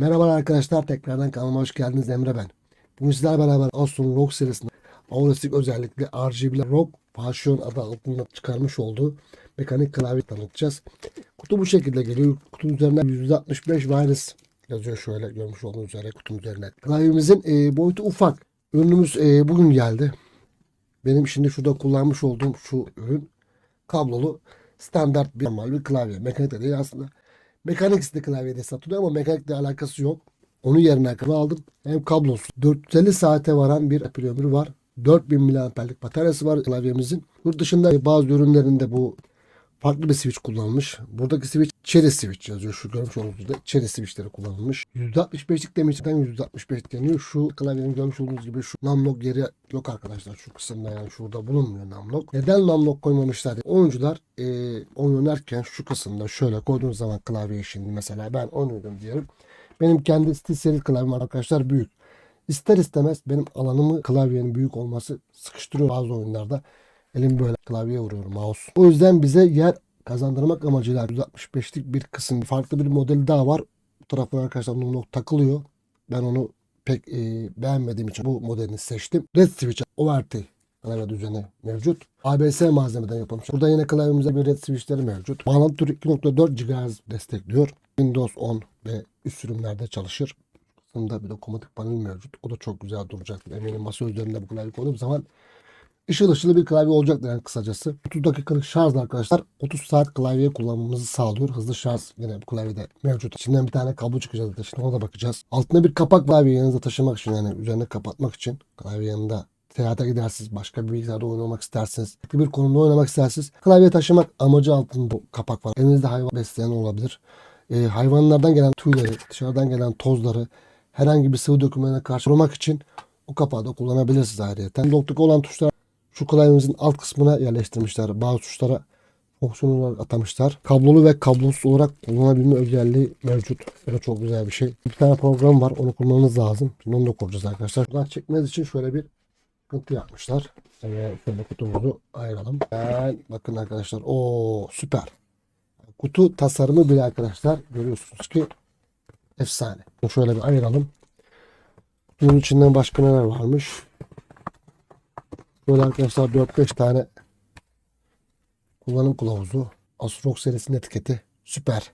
Merhaba arkadaşlar tekrardan kanalıma hoş geldiniz Emre ben. Bugün sizlerle beraber Asus'un ROG serisinde Aurestic özellikle RGB ROG Passion adı altında çıkarmış olduğu mekanik klavye tanıtacağız. Kutu bu şekilde geliyor. Kutunun üzerinde 165 wireless yazıyor şöyle görmüş olduğunuz üzere kutunun üzerine. Klavyemizin e, boyutu ufak. Ürünümüz e, bugün geldi. Benim şimdi şurada kullanmış olduğum şu ürün kablolu standart bir normal bir klavye. Mekanik de değil aslında. Mekanik isimli klavyede satılıyor ama mekanikle alakası yok. Onun yerine kablo aldım. Hem kablosu. 450 saate varan bir pil ömrü var. 4000 miliamperlik bataryası var klavyemizin. Yurt dışında bazı ürünlerinde bu farklı bir switch kullanılmış. Buradaki switch Cherry switch yazıyor. Şu görmüş olduğunuz üzere Cherry switchleri kullanılmış. %65'lik demişten %65 deniyor. Şu klavyenin görmüş olduğunuz gibi şu numlock yeri yok arkadaşlar. Şu kısımda yani şurada bulunmuyor numlock. Neden numlock koymamışlar? Oyuncular e, oynarken şu kısımda şöyle koyduğunuz zaman klavyeyi şimdi mesela ben oynuyorum diyelim. Benim kendi SteelSeries klavyem arkadaşlar büyük. İster istemez benim alanımı klavyenin büyük olması sıkıştırıyor bazı oyunlarda. Elim böyle klavyeye vuruyorum mouse. O yüzden bize yer kazandırmak amacıyla 165'lik bir kısım farklı bir modeli daha var. Bu taraftan arkadaşlar numlok takılıyor. Ben onu pek e, beğenmediğim için bu modelini seçtim. Red Switch ORT klavye düzeni mevcut. ABS malzemeden yapılmış. Burada yine klavyemizde bir red switchleri mevcut. Bağlantı türü 2.4 GHz destekliyor. Windows 10 ve üst sürümlerde çalışır. Bunda bir dokunmatik panel mevcut. O da çok güzel duracak. Eminim masa üzerinde bu klavye koyduğum zaman ışıl ışılı bir klavye olacaktır yani kısacası. 30 dakikalık şarjla arkadaşlar 30 saat klavye kullanmamızı sağlıyor. Hızlı şarj yine bu klavyede mevcut. İçinden bir tane kablo çıkacak zaten. Şimdi ona da bakacağız. Altında bir kapak klavye yanınızda taşımak için yani üzerine kapatmak için klavye yanında seyahate gidersiniz, başka bir bilgisayarda oynamak isterseniz, bir konumda oynamak isterseniz klavye taşımak amacı altında kapak var. Elinizde hayvan besleyen olabilir. Ee, hayvanlardan gelen tüyleri, dışarıdan gelen tozları herhangi bir sıvı dökümlerine karşı korumak için o kapağı da kullanabilirsiniz ayrıca. Loktaki olan tuşlar şu klavyemizin alt kısmına yerleştirmişler. Bazı tuşlara fonksiyon olarak atamışlar. Kablolu ve kablosuz olarak kullanabilme özelliği mevcut. Bu da çok güzel bir şey. Bir tane program var. Onu kurmanız lazım. Şimdi onu da kuracağız arkadaşlar. Buradan çekmeniz için şöyle bir sıkıntı yapmışlar. Evet, şöyle kutumuzu ayıralım. Ben, bakın arkadaşlar. o süper. Kutu tasarımı bile arkadaşlar görüyorsunuz ki efsane. Şöyle bir ayıralım. Bunun içinden başka neler varmış? Böyle arkadaşlar 4-5 tane kullanım kılavuzu. Asus serisinin etiketi. Süper.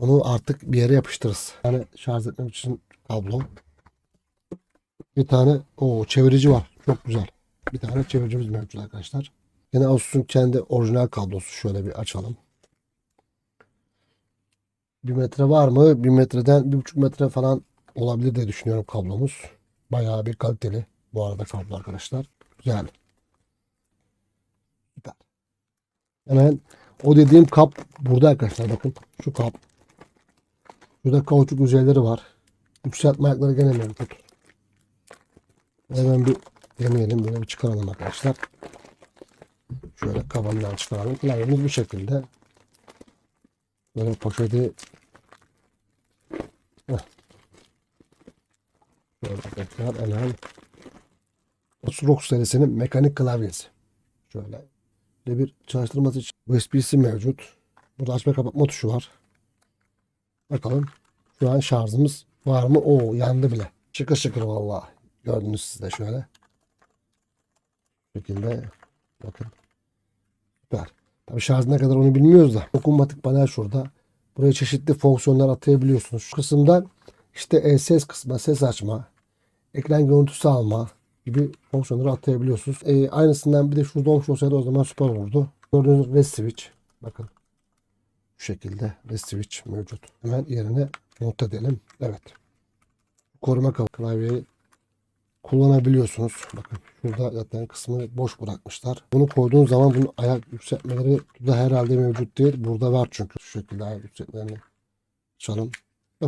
Bunu artık bir yere yapıştırırız. Yani şarj etmek için kablo. Bir tane o çevirici var. Çok güzel. Bir tane çeviricimiz mevcut arkadaşlar. Yine Asus'un kendi orijinal kablosu. Şöyle bir açalım. Bir metre var mı? Bir metreden bir buçuk metre falan olabilir diye düşünüyorum kablomuz. Bayağı bir kaliteli bu arada kablo arkadaşlar. Güzel. Süper. Hemen o dediğim kap burada arkadaşlar bakın. Şu kap. Burada kauçuk yüzeyleri var. Yükseltme ayakları gene mevcut. Hemen bir deneyelim. Böyle bir çıkaralım arkadaşlar. Şöyle kabanından çıkaralım. Klavyemiz bu şekilde. Böyle poşeti Heh. Şöyle arkadaşlar hemen Asus serisinin mekanik klavyesi. Şöyle. Böyle bir çalıştırması için USB-C mevcut. Burada açma kapatma tuşu var. Bakalım. Şu an şarjımız var mı? Oo yandı bile. Şıkır şıkır vallahi. Gördünüz siz de şöyle. Bu şekilde bakın. Süper. Tabi şarj ne kadar onu bilmiyoruz da. Dokunmatik panel şurada. Buraya çeşitli fonksiyonlar atayabiliyorsunuz. Şu kısımdan işte e, ses kısmı, ses açma, ekran görüntüsü alma gibi fonksiyonları atayabiliyorsunuz. E, aynısından bir de şurada olmuş olsaydı o zaman süper olurdu. Gördüğünüz Red Switch. Bakın. Şu şekilde Red Switch mevcut. Hemen yerine not edelim. Evet. Koruma klavyeyi kullanabiliyorsunuz. Bakın şurada zaten kısmını boş bırakmışlar. Bunu koyduğun zaman bunun ayak yükseltmeleri da herhalde mevcut değil. Burada var çünkü şu şekilde ayak yükseltmelerini açalım.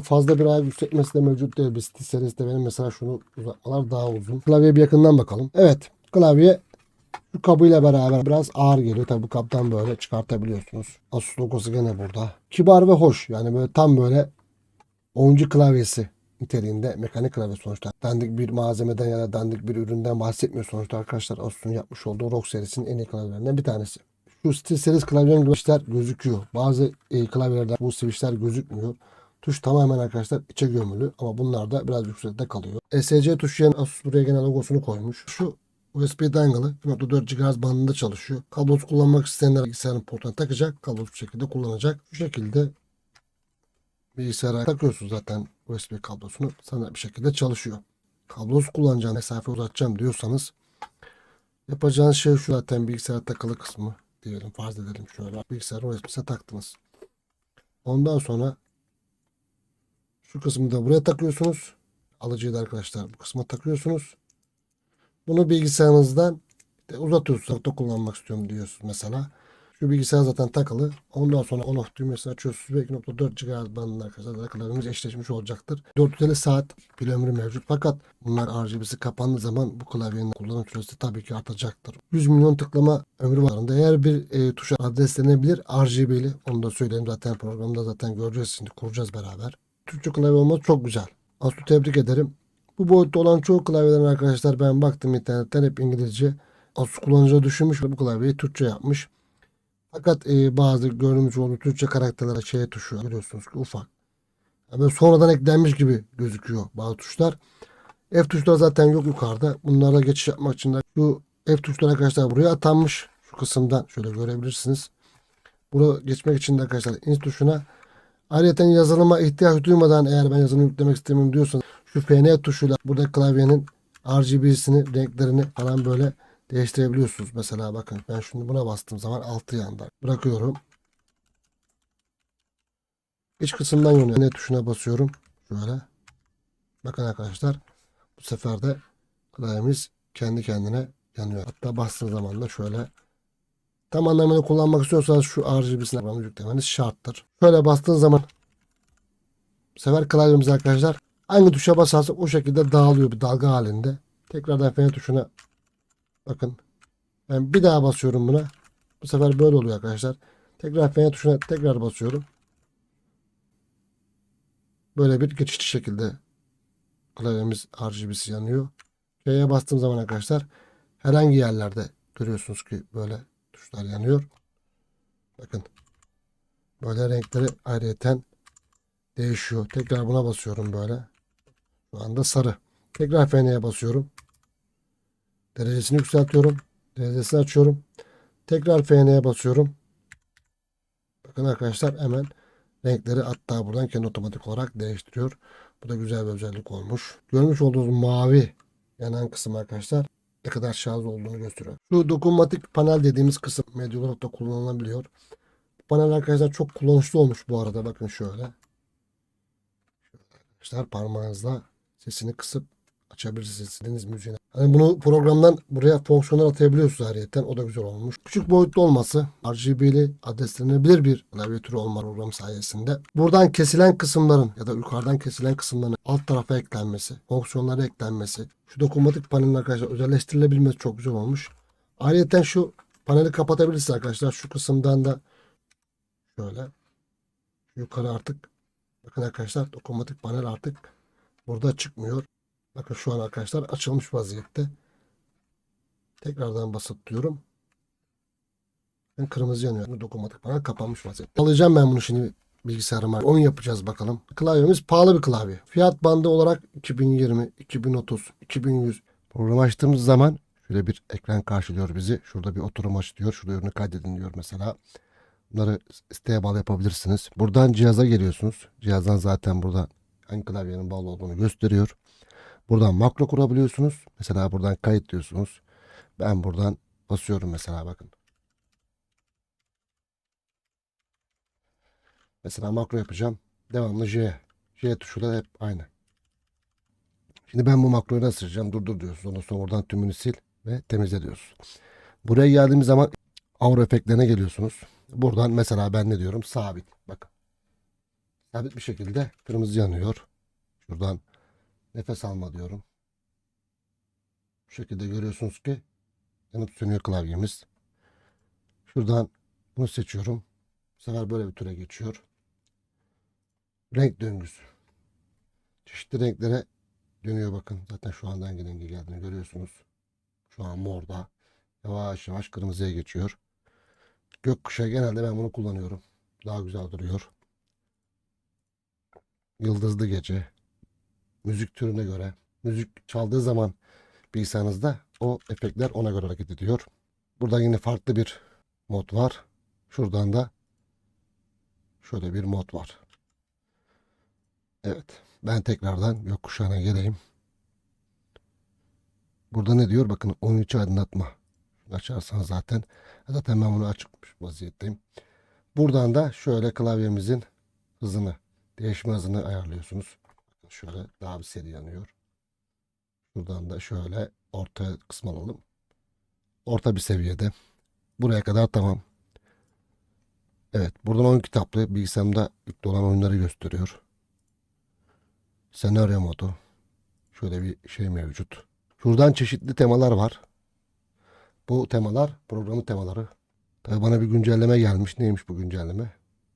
Fazla bir ayak yükseltmesi de mevcut değil. Bir stil serisinde benim mesela şunu uzatmalar daha uzun. Klavyeye bir yakından bakalım. Evet klavye şu kabıyla beraber biraz ağır geliyor. Tabi bu kaptan böyle çıkartabiliyorsunuz. Asus logosu gene burada. Kibar ve hoş. Yani böyle tam böyle oyuncu klavyesi niteliğinde mekanik klavye sonuçta. Dandik bir malzemeden ya da dandik bir üründen bahsetmiyor sonuçta arkadaşlar. Asus'un yapmış olduğu ROG serisinin en iyi klavyelerinden bir tanesi. Şu SteelSeries klavyenin gibi işler gözüküyor. Bazı e, klavyelerde bu switchler gözükmüyor. Tuş tamamen arkadaşlar içe gömülü ama bunlar da biraz yüksekte kalıyor. ESC tuşu yani Asus buraya gene logosunu koymuş. Şu USB dangle'ı 1.4 GHz bandında çalışıyor. Kablosuz kullanmak isteyenler bilgisayarın portuna takacak. Kablosuz bir şekilde kullanacak. Şu şekilde bilgisayara takıyorsun zaten USB kablosunu. Sana bir şekilde çalışıyor. Kablosuz kullanacağım, mesafe uzatacağım diyorsanız yapacağınız şey şu zaten bilgisayara takılı kısmı diyelim farz edelim şöyle. Bilgisayarın USB'sine taktınız. Ondan sonra şu kısmı da buraya takıyorsunuz. Alıcıyı da arkadaşlar bu kısma takıyorsunuz. Bunu bilgisayarınızdan işte uzatıyorsunuz. Uzakta kullanmak istiyorum diyorsunuz mesela. Şu bilgisayar zaten takılı. Ondan sonra on off düğmesini açıyorsunuz ve 2.4 GHz bandında arkadaşlar klavyemiz eşleşmiş olacaktır. 450 saat pil ömrü mevcut. Fakat bunlar RGB'si kapandığı zaman bu klavyenin kullanım süresi tabii ki artacaktır. 100 milyon tıklama ömrü varında eğer bir e, tuşa adreslenebilir RGB'li onu da söyleyeyim zaten programda zaten göreceğiz şimdi kuracağız beraber. Türkçe klavye olması çok güzel. Aslında tebrik ederim. Bu boyutta olan çoğu klavyelerin arkadaşlar ben baktım internetten hep İngilizce. Asus kullanıcı düşünmüş ve bu klavyeyi Türkçe yapmış. Fakat e, bazı görmüş olduğu Türkçe karakterlere şey tuşu görüyorsunuz ki ufak. Yani sonradan eklenmiş gibi gözüküyor bazı tuşlar. F tuşları zaten yok yukarıda. Bunlara geçiş yapmak için de şu F tuşları arkadaşlar buraya atanmış. Şu kısımdan şöyle görebilirsiniz. Bunu geçmek için de arkadaşlar int tuşuna Ayrıca yazılıma ihtiyaç duymadan eğer ben yazılım yüklemek istemiyorum diyorsanız şu FN tuşuyla burada klavyenin RGB'sini, renklerini falan böyle değiştirebiliyorsunuz. Mesela bakın ben şimdi buna bastığım zaman altı yanda bırakıyorum. İç kısımdan yanıyor. Ne tuşuna basıyorum. Şöyle. Bakın arkadaşlar bu sefer de klavyemiz kendi kendine yanıyor. Hatta bastığım zaman da şöyle tam anlamıyla kullanmak istiyorsanız şu RGB'sini programı yüklemeniz şarttır. Şöyle bastığın zaman sefer klavyemiz arkadaşlar hangi tuşa basarsak o şekilde dağılıyor bir dalga halinde. Tekrardan F tuşuna bakın. Ben bir daha basıyorum buna. Bu sefer böyle oluyor arkadaşlar. Tekrar F tuşuna tekrar basıyorum. Böyle bir geçişli şekilde klavyemiz RGB'si yanıyor. F'ye bastığım zaman arkadaşlar herhangi yerlerde görüyorsunuz ki böyle tuşlar yanıyor. Bakın. Böyle renkleri ayrıyeten değişiyor. Tekrar buna basıyorum böyle. Şu anda sarı. Tekrar F'ye basıyorum. Derecesini yükseltiyorum. Derecesini açıyorum. Tekrar F'ye basıyorum. Bakın arkadaşlar hemen renkleri hatta buradan kendi otomatik olarak değiştiriyor. Bu da güzel bir özellik olmuş. Görmüş olduğunuz mavi yanan kısım arkadaşlar ne kadar şarj olduğunu gösteriyor. Şu dokunmatik panel dediğimiz kısım medya olarak da kullanılabiliyor. Bu panel arkadaşlar çok kullanışlı olmuş bu arada. Bakın şöyle. Arkadaşlar parmağınızla sesini kısıp açabilirsiniz istediğiniz müziğini. Hani bunu programdan buraya fonksiyonlar atayabiliyorsunuz ayrıca. O da güzel olmuş. Küçük boyutlu olması RGB'li adreslenebilir bir klavyatürü olma program sayesinde. Buradan kesilen kısımların ya da yukarıdan kesilen kısımların alt tarafa eklenmesi, fonksiyonlara eklenmesi, şu dokunmatik panelin arkadaşlar özelleştirilebilmesi çok güzel olmuş. Ayrıca şu paneli kapatabilirsiniz arkadaşlar. Şu kısımdan da şöyle yukarı artık bakın arkadaşlar dokunmatik panel artık burada çıkmıyor. Bakın şu an arkadaşlar açılmış vaziyette. Tekrardan basıp diyorum. Ben kırmızı yanıyor. Dokunmatik panel kapanmış vaziyette. Alacağım ben bunu şimdi bilgisayarıma. Onu yapacağız bakalım. Klavyemiz pahalı bir klavye. Fiyat bandı olarak 2020, 2030, 2100. Programı açtığımız zaman şöyle bir ekran karşılıyor bizi. Şurada bir oturum aç diyor. Şurada ürünü kaydedin diyor mesela. Bunları isteğe bağlı yapabilirsiniz. Buradan cihaza geliyorsunuz. Cihazdan zaten burada hangi klavyenin bağlı olduğunu gösteriyor. Buradan makro kurabiliyorsunuz. Mesela buradan kayıt diyorsunuz. Ben buradan basıyorum mesela bakın. Mesela makro yapacağım. Devamlı J. J tuşuyla hep aynı. Şimdi ben bu makroyu nasıl sileceğim? Durdur diyorsunuz. Ondan sonra oradan tümünü sil ve temizle diyorsunuz. Buraya geldiğimiz zaman Aura efektlerine geliyorsunuz. Buradan mesela ben ne diyorum? Sabit. Bakın. Sabit bir şekilde kırmızı yanıyor. Şuradan nefes alma diyorum. Bu şekilde görüyorsunuz ki yanıp sönüyor klavyemiz. Şuradan bunu seçiyorum. Bu sefer böyle bir türe geçiyor. Renk döngüsü. Çeşitli renklere dönüyor bakın. Zaten şu anda hangi rengi geldiğini görüyorsunuz. Şu an morda. Yavaş yavaş kırmızıya geçiyor. Gökkuşağı genelde ben bunu kullanıyorum. Daha güzel duruyor. yıldızlı gece, müzik türüne göre, müzik çaldığı zaman bilgisayarınızda o efektler ona göre hareket ediyor. Burada yine farklı bir mod var. Şuradan da şöyle bir mod var. Evet. Ben tekrardan gökkuşağına geleyim. Burada ne diyor? Bakın 13 aydınlatma. Açarsanız zaten. Zaten ben bunu açmış vaziyetteyim. Buradan da şöyle klavyemizin hızını, değişme hızını ayarlıyorsunuz. Şöyle daha bir seri yanıyor. Buradan da şöyle orta kısmı alalım. Orta bir seviyede. Buraya kadar tamam. Evet. Buradan oyun kitaplığı bilgisayarımda yüklü olan oyunları gösteriyor. Senaryo modu. Şöyle bir şey mevcut. Şuradan çeşitli temalar var. Bu temalar programın temaları. Tabii bana bir güncelleme gelmiş. Neymiş bu güncelleme?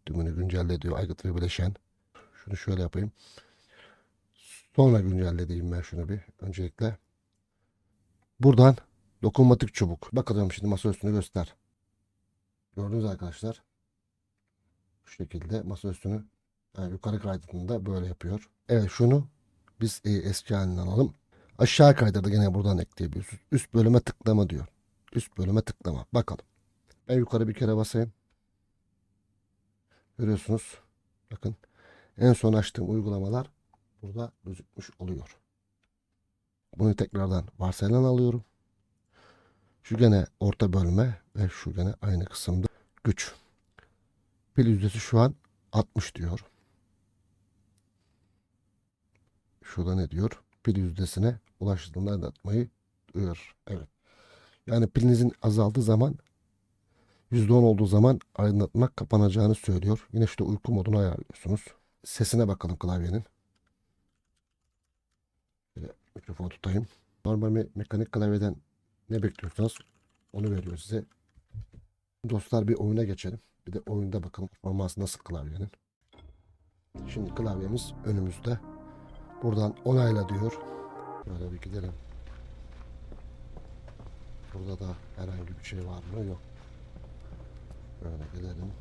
Tümünü güncelle diyor Aygıt ve Bileşen. Şunu şöyle yapayım. Sonra güncelle diyeyim ben şunu bir. Öncelikle. Buradan dokunmatik çubuk. Bakalım şimdi masa üstünü göster. Gördünüz arkadaşlar. Şu şekilde masa üstünü yani yukarı kaydırdığında böyle yapıyor. Evet şunu biz e, eski halinden alalım. Aşağı kaydırdı gene buradan ekleyebiliyorsunuz. Üst bölüme tıklama diyor. Üst bölüme tıklama. Bakalım. Ben yukarı bir kere basayım. Görüyorsunuz. Bakın. En son açtığım uygulamalar burada gözükmüş oluyor. Bunu tekrardan varsayılan alıyorum. Şu gene orta bölme ve şu gene aynı kısımda güç. Pil yüzdesi şu an 60 diyor. Şurada ne diyor? Pil yüzdesine ulaştığında aydınlatmayı duyuyor. Evet. Yani pilinizin azaldığı zaman %10 olduğu zaman aydınlatma kapanacağını söylüyor. Yine işte uyku modunu ayarlıyorsunuz. Sesine bakalım klavyenin. Şöyle mikrofonu tutayım. Normal bir mekanik klavyeden ne bekliyorsanız onu veriyor size. Dostlar bir oyuna geçelim. Bir de oyunda bakalım performansı nasıl klavyenin. Şimdi klavyemiz önümüzde. Buradan onayla diyor. Böyle bir gidelim. Burada da herhangi bir şey var mı? Yok. Böyle gidelim.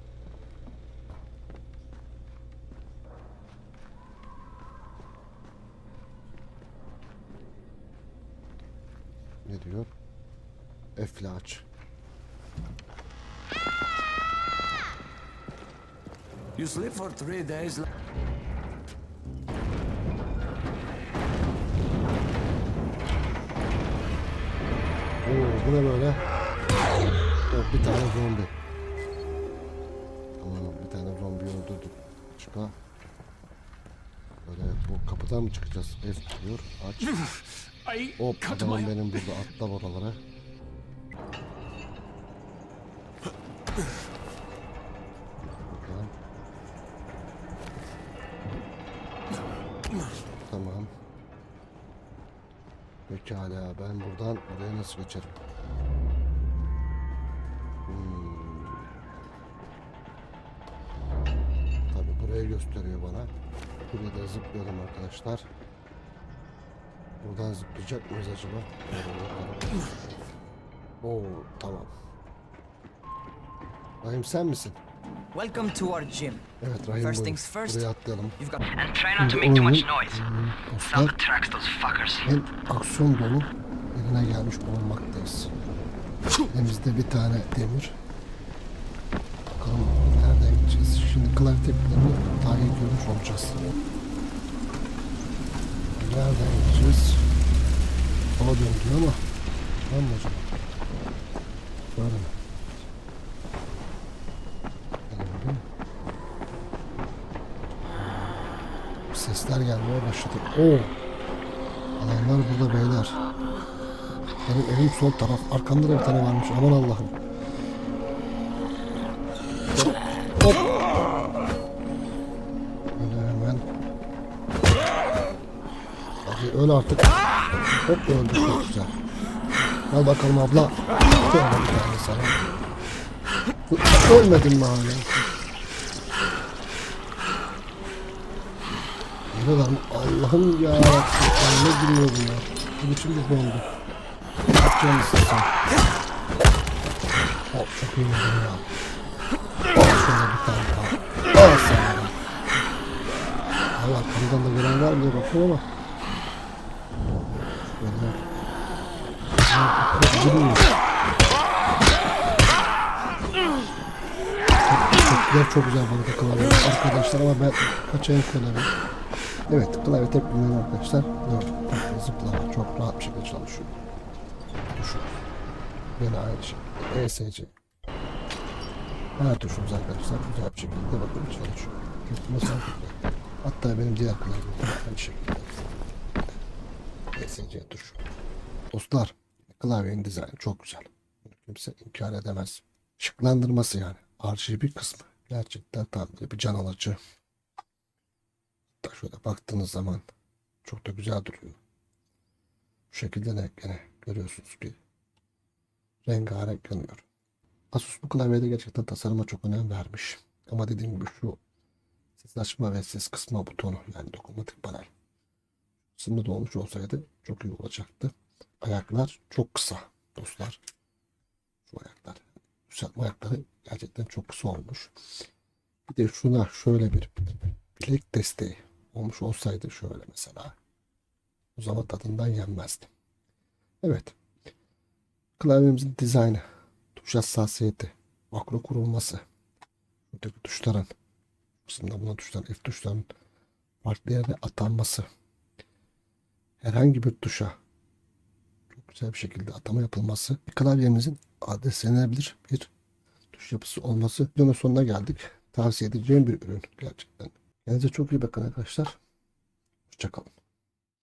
Ne diyor? F'le aç. You sleep for three days. Oo, bu ne böyle? Oh, bir tane zombi. Tamam bir tane zombi öldürdük. Başka? Böyle bu kapıdan mı çıkacağız? F diyor. Aç. Hop my benim burada atla oralara. Tamam. Pekala ben buradan buraya nasıl geçerim? Hmm. Tabi buraya gösteriyor bana. Buraya da zıplayalım arkadaşlar. Buradan zıplayacak mıyız acaba? Oo tamam. Rahim sen misin? Welcome to our gym. Evet Rahim First things first. Buraya atlayalım. You've got And try not to make too much noise. Sound attracts those fuckers. en aksiyon dolu yerine gelmiş bulunmaktayız. Elimizde bir tane demir. Bakalım nereden gideceğiz? Şimdi klavye tepkilerini daha iyi görmüş olacağız. Nereden gideceğiz? Sola döndü ama tamam mı acaba? Mi? Gelelim. Sesler gelmeye başladı. Oo! Adamlar burada beyler. Benim evim sol taraf. Arkamda da bir tane varmış. Aman Allah'ım. Öl artık. Hop öldü çok güzel. Gel bakalım abla. Şöyle bir tane sana. Ölmedin mi hala? Geliyorlar mı? Allah'ım ya. Ne giriyor bunlar? Bu biçim bir bomba. Ne yapacaksın sen? Hop çok iyi vurdun ya. Al şöyle bir tane daha. Al sana. da. Allah diye bakıyorum ama. Şöyle. Bilmiyorum. Tepkiler çok güzel arada klavye arkadaşlar ama ben kaçayım klavye. Evet klavye tepkileri arkadaşlar. Dört zıplama çok rahat bir şekilde çalışıyor. Düşün. Yine aynı şekilde. ESC. Her tuşumuz arkadaşlar güzel bir şekilde bakın çalışıyor. Mesela hatta benim diğer klavyem de aynı şekilde. ESC tuşu. Dostlar klavyenin dizaynı çok güzel. Kimse inkar edemez. Şıklandırması yani. RGB kısmı. Gerçekten tam bir can alıcı. Hatta şöyle baktığınız zaman çok da güzel duruyor. Bu şekilde de gene görüyorsunuz ki rengarenk yanıyor. Asus bu klavyede gerçekten tasarıma çok önem vermiş. Ama dediğim gibi şu ses açma ve ses kısma butonu yani dokunmatik panel kısımda da olmuş olsaydı çok iyi olacaktı. Ayaklar çok kısa dostlar. Şu ayaklar. Yükseltme ayakları gerçekten çok kısa olmuş. Bir de şuna şöyle bir bilek desteği olmuş olsaydı şöyle mesela. O zaman tadından yenmezdi. Evet. Klavyemizin dizaynı, tuş hassasiyeti, makro kurulması, buradaki tuşların, kısımda bulunan tuşların, F tuşlarının farklı yere atanması, herhangi bir tuşa güzel bir şekilde atama yapılması, klavyemizin adreslenebilir bir tuş yapısı olması. Videonun sonuna geldik. Tavsiye edeceğim bir ürün gerçekten. Kendinize çok iyi bakın arkadaşlar. Hoşçakalın.